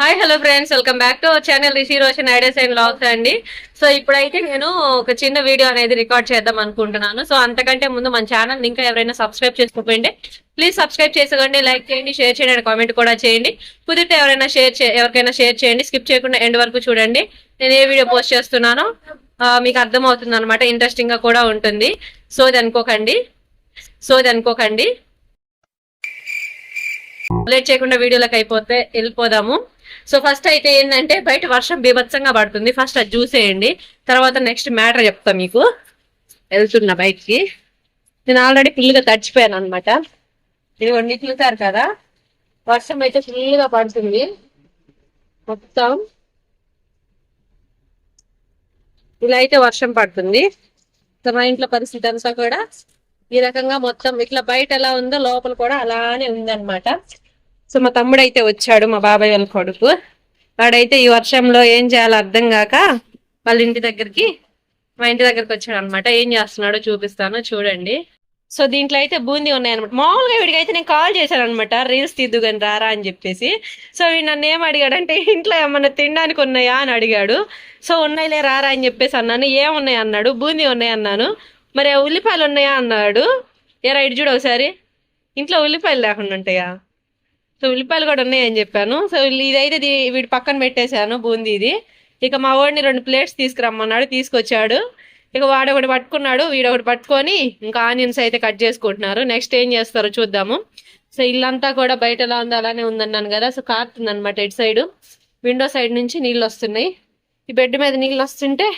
Hi hello friends welcome back to our channel Rishi Roshan ideas and vlogs అండి. So ఇప్పుడైతే నేను ఒక చిన్న వీడియో అనేది రికార్డ్ చేద్దాం అనుకుంటున్నాను. సో అంతకంటే ముందు మన ఛానల్ ఇంకా ఎవరైనా సబ్స్క్రైబ్ చేసుకోకండి ప్లీజ్ సబ్స్క్రైబ్ చేసుకోండి లైక్ చేయండి షేర్ చేయండి అండ్ కామెంట్ కూడా చేయండి. కుదిరితే ఎవరైనా షేర్ ఎవరికైనా షేర్ చేయండి. స్కిప్ చేయకుండా ఎండ్ వరకు చూడండి. నేను ఏ వీడియో పోస్ట్ చేస్తున్నానో మీకు అర్థమవుతుంది అనమాట ఇంట్రెస్టింగ్గా కూడా ఉంటుంది. సో ఇది అనుకోకండి. సో ఇది అనుకోకండి. లేట్ చేయకుండా వీడియోలకు అయిపోతే వెళ్ళిపోదాము. సో ఫస్ట్ అయితే ఏంటంటే బయట వర్షం బీభత్సంగా పడుతుంది. ఫస్ట్ అది చూసేయండి. తర్వాత నెక్స్ట్ మ్యాటర్ చెప్తా మీకు. వెళ్తున్నా బయటికి. నేను ఆల్రెడీ ఫుల్గా తడిచిపోయాను అనమాట ఇదిగోండి చూసారు కదా? వర్షం అయితే ఫుల్గా పడుతుంది. మొత్తం ఇలా అయితే వర్షం పడుతుంది. సో మా ఇంట్లో పరిస్థితి అంతా కూడా ఈ రకంగా మొత్తం ఇట్లా బయట ఎలా ఉందో లోపల కూడా అలానే ఉందన్నమాట. సో మా తమ్ముడు అయితే వచ్చాడు మా బాబాయ్ వాళ్ళ కొడుకు. వాడైతే ఈ వర్షంలో ఏం చేయాలో అర్థం కాక వాళ్ళ ఇంటి దగ్గరికి మా ఇంటి దగ్గరికి వచ్చాడు అనమాట ఏం చేస్తున్నాడో చూపిస్తాను చూడండి. సో దీంట్లో అయితే బూందీ ఉన్నాయన్నమాట. మామూలుగా వీడికి అయితే నేను కాల్ చేశాను అనమాట రీల్స్ తీద్దు కానీ రారా అని చెప్పేసి. సో వీడు నన్ను ఏం అడిగాడంటే ఇంట్లో ఏమన్నా తినడానికి ఉన్నాయా? అని అడిగాడు. సో ఉన్నాయిలే రారా అని చెప్పేసి అన్నాను. ఏమున్నాయి అన్నాడు. బూందీ ఉన్నాయి అన్నాను. మరి ఉల్లిపాయలు ఉన్నాయా? అన్నాడు. ఏ ఇటు చూడు ఒకసారి. ఇంట్లో ఉల్లిపాయలు లేకుండా ఉంటాయా? సో ఉల్లిపాయలు కూడా ఉన్నాయని చెప్పాను. సో ఇదైతే దీ- వీడి పక్కన పెట్టేశాను బూందీ ఇది. ఇక మా వాడిని రెండు ప్లేట్స్ తీసుకురమ్మన్నాడు తీసుకొచ్చాడు. ఇక వాడు ఒకటి పట్టుకున్నాడు వీడు ఒకటి పట్టుకొని ఇంకా ఆనియన్స్ అయితే కట్ చేసుకుంటున్నారు. నెక్స్ట్ ఏం చేస్తారో చూద్దాము. సో ఇల్లంతా కూడా బయట ఎలా ఉందో అలానే ఉందన్నాను కదా సో కారుతుంది అనమాట ఇటు సైడు. విండో సైడ్ నుంచి నీళ్ళు వస్తున్నాయి. ఈ బెడ్ మీద నీళ్ళు వస్తుంటే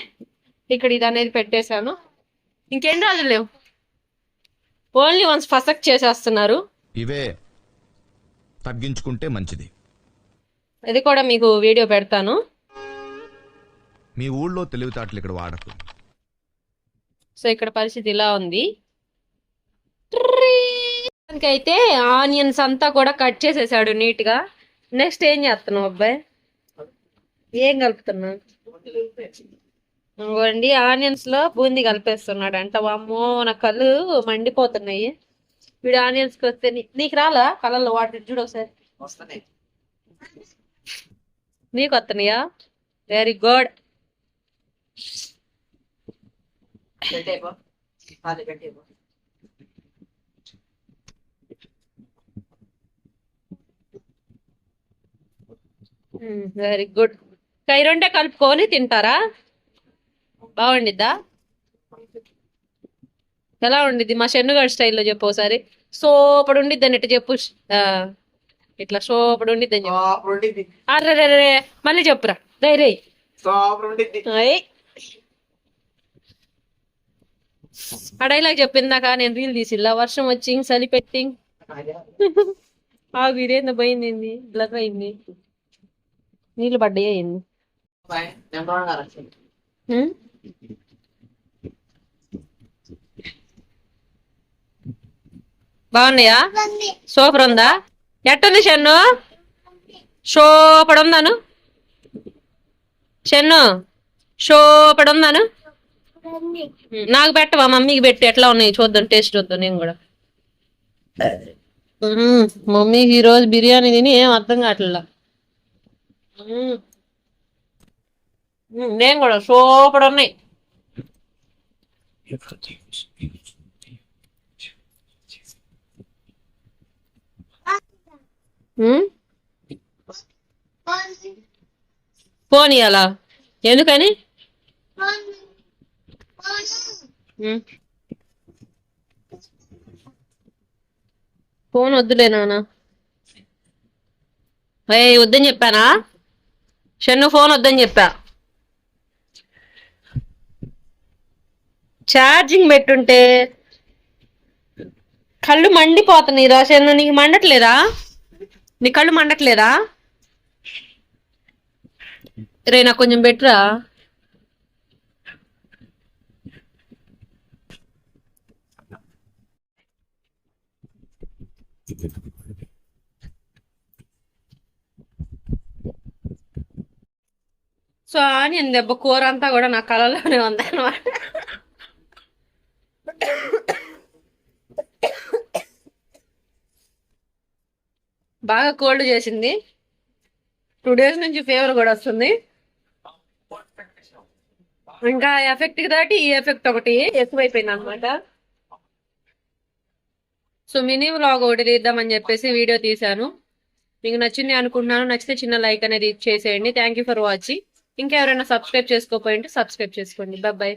ఇక్కడ ఇది అనేది పెట్టేశాను. ఇంకెన్ని రోజులు లేవు ఓన్లీ వన్స్ ఫసక్ చేసేస్తున్నారు. ఇవే. తగ్గించుకుంటే మంచిది. ఇది కూడా మీకు వీడియో పెడతాను. మీ ఊళ్ళో తెలివితేటలు ఇక్కడ వాడకు. సో ఇక్కడ పరిస్థితి ఇలా ఉంది. అయితే ఆనియన్స్ అంతా కూడా కట్ చేసేసాడు నీట్గా నెక్స్ట్ ఏం చేస్తున్నావు అబ్బాయి? ఏం కలుపుతున్నావు? ఇంకోండి ఆనియన్స్లో బూందీ కలిపేస్తున్నాడు అంట. వామ్మో నా కళ్ళు మండిపోతున్నాయి. వీడు ఆనియన్స్కి వస్తే నీకు రాలా కళ్ళల్లో వాటర్ చూడు ఒకసారి. నీకు వస్తున్నాయా? వెరీ గుడ్ వెరీ గుడ్ ఈ రెండే కలుపుకొని తింటారా? బాగుండిద్దా? ఎలా ఉండిద్ది? మా షన్నుగాడి స్టైల్లో చెప్పు ఒకసారి. సోపడు ఉండిద్ది అని చెప్పు ఇట్లా సోపడు ఉండిద్ది అని చెప్పు. ఉండిద్ది అర్రే మళ్ళీ చెప్పురా. సూపర్ ఉండిద్ది ఆ డైలాగ్ చెప్పిందాక నేను రీల్ తీసిల్లా. వర్షం వచ్చి చలి పెట్టి ఆగు ఇదేందో పోయింది బ్లర్ అయింది. నీళ్ళు పడ్డాయి అయింది బాగున్నాయా? సూపర్ ఉందా? ఎట్టుంది షన్ను? సూపర్ ఉందాను. షన్ను సూపర్ ఉందాను. నాకు పెట్టవా? మమ్మీకి పెట్టి. ఎట్లా ఉన్నాయి? చూద్దాం. టేస్ట్ చూద్దాం నేను కూడా. మ్మ్. మమ్మీకి ఈరోజు బిర్యానీ తిని ఏం అర్థం కావట్లా నేను కూడా సూపర్ ఉన్నాయి. ఫోన్ ఇయ్యాలా ఎందుకని. ఫోన్ వద్దులే నాన్న. ఏయ్ వద్దని చెప్పానా? షన్ను ఫోన్ వద్దని చెప్పా. ఛార్జింగ్ పెట్టుంటే కళ్ళు మండిపోతున్నాయి రా షన్ను. నీకు మండట్లేదా? నీ కళ్ళు మండట్లేదా? రే నాకు కొంచెం బెటరా సో ఆనియన్ దెబ్బ కూర అంతా కూడా నా కళలోనే ఉందన్నమాట. బాగా కోల్డ్ చేసింది. టూ డేస్ నుంచి ఫీవర్ కూడా వస్తుంది. ఇంకా ఎఫెక్ట్ దాటి ఈ ఎఫెక్ట్ ఒకటి ఎక్కువైపోయింది అనమాట సో మినీ వ్లాగ్ ఒకటి తీద్దామని చెప్పేసి వీడియో తీశాను. మీకు నచ్చింది అనుకుంటున్నాను. నచ్చితే చిన్న లైక్ అనేది చేసేయండి థ్యాంక్ యూ ఫర్ వాచింగ్ ఇంకెవరైనా సబ్స్క్రైబ్ చేసుకోపోయింటే సబ్స్క్రైబ్ చేసుకోండి. బాయ్